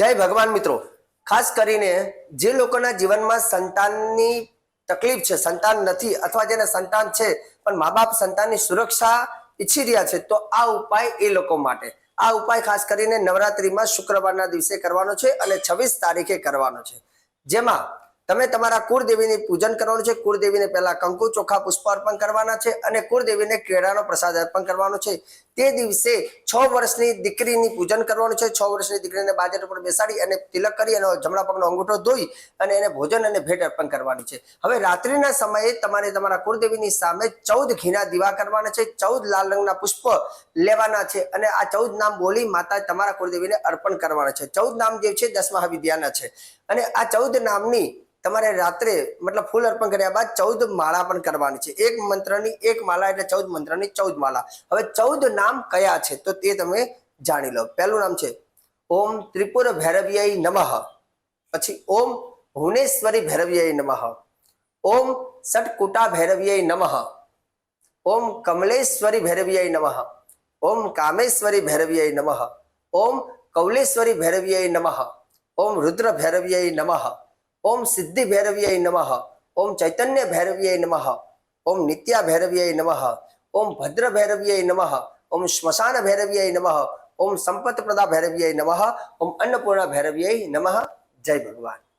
જય ભગવાન મિત્રો. ખાસ કરીને જે લોકોના જીવનમાં સંતાનની તકલીફ છે, સંતાન નથી અથવા જેને સંતાન છે, પણ મા બાપ સંતાનની સુરક્ષા ઈચ્છી રહ્યા છે, તો આ ઉપાય એ લોકો માટે. આ ઉપાય ખાસ કરીને નવરાત્રીમાં શુક્રવારના દિવસે કરવાનો છે અને છવ્વીસ તારીખે કરવાનો છે. જેમાં તમે તમારા કુળદેવીની પૂજન કરવાનું છે. કુળદેવીને પહેલા કંકુ ચોખા પુષ્પ અર્પણ કરવાના છે અને કુળદેવીને કેળાનો પ્રસાદ અર્પણ કરવાનો છે. તે દિવસે છ વર્ષની દીકરીની પૂજન કરવાનું છે. છ વર્ષની દીકરીને બાજર ઉપર બેસાડી અને તિલક કરી અને જમણા પગનો અંગૂઠો ધોઈ અને એને ભોજન અને ભેટ અર્પણ કરવાની છે. હવે રાત્રિના સમયે તમારે તમારા કુળદેવીની સામે ચૌદ ઘીના દીવા કરવાના છે. ચૌદ લાલ રંગના પુષ્પ લેવાના છે અને આ ચૌદ નામ બોલી માતા તમારા કુળદેવીને અર્પણ કરવાના છે. ચૌદ નામ જે છે દસમા વિદ્યાના છે. અને આ ચૌદ નામની તમારે રાત્રે મતલબ ફૂલ અર્પણ કર્યા બાદ ચૌદ માળા પણ કરવાની છે. એક મંત્રની એક માળા એટલે ચૌદ મંત્રની ચૌદ માળા. હવે ચૌદ નામ કયા છે તો તે તમે જાણી લો. પહેલું નામ છે ઓમ ત્રિપુર ભૈરવ્યય નમઃ. પછી ઓમ ભુવનેશ્વરી ભૈરવ્યય નમઃ. ઓમ સટકુટા ભૈરવ્યય નમઃ. ઓમ કમલેશ્વરી ભૈરવ્યય નમઃ. ઓમ કામેશ્વરી ભૈરવ્યય નમઃ. ઓમ કૌલેશ્વરી ભૈરવ્યય નમઃ. ઓમ રુદ્ર ભૈરવ્યય નમઃ. ઓમ સિદ્ધિ ભૈરવ્યય નમઃ, ઓમ ચૈતન્ય ભૈરવ્યય નમઃ, ઓમ નિત્યા ભૈરવ્યય નમઃ, ઓમ ભદ્ર ભૈરવ્યય નમઃ, ઓમ શ્મશાન ભૈરવ્યય નમઃ, ઓમ સંપત પ્રદા ભૈરવ્યય નમઃ, ઓમ અન્નપૂર્ણા ભૈરવ્યય નમઃ. જય ભગવાન.